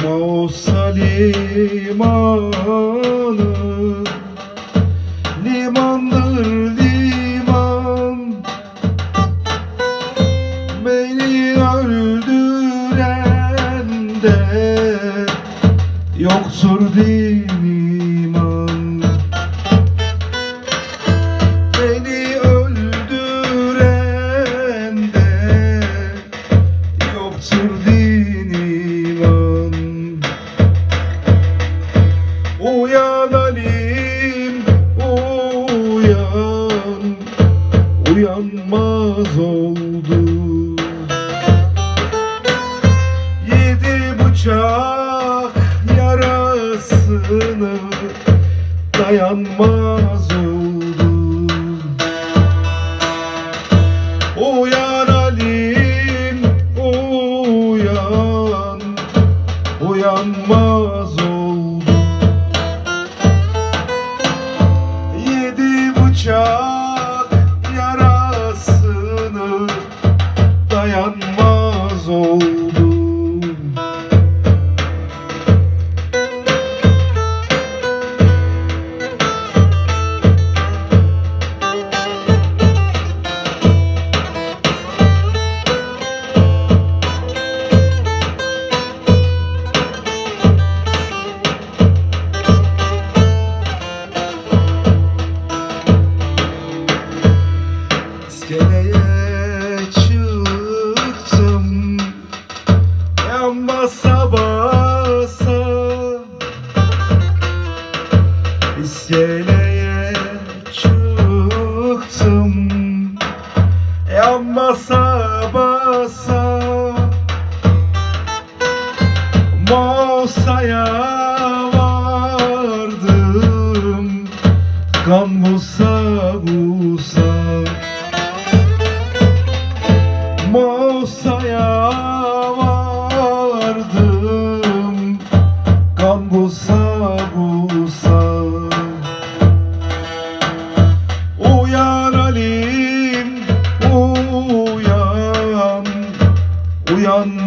Mausa limanı Limandır liman. Beni öldüren de Yoktur Uyan Alim uyan. Uyanmaz oldu. Yedi bıçak yarasını dayanmaz oldu. Uyan Alim uyan. Uyanmaz oldu Yedi İskeleye çıktım Yan basa basa Mosa'ya vardım. Kan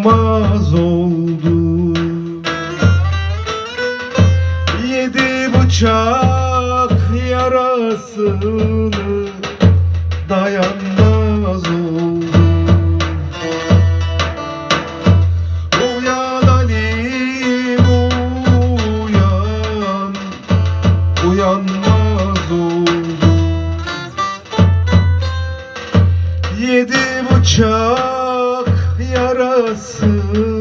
Uyanmaz oldu. Yedi bıçak yarasını dayanmaz oldu. Uyan Alim uyan Uyanmaz oldu. Yedi bıçak Resul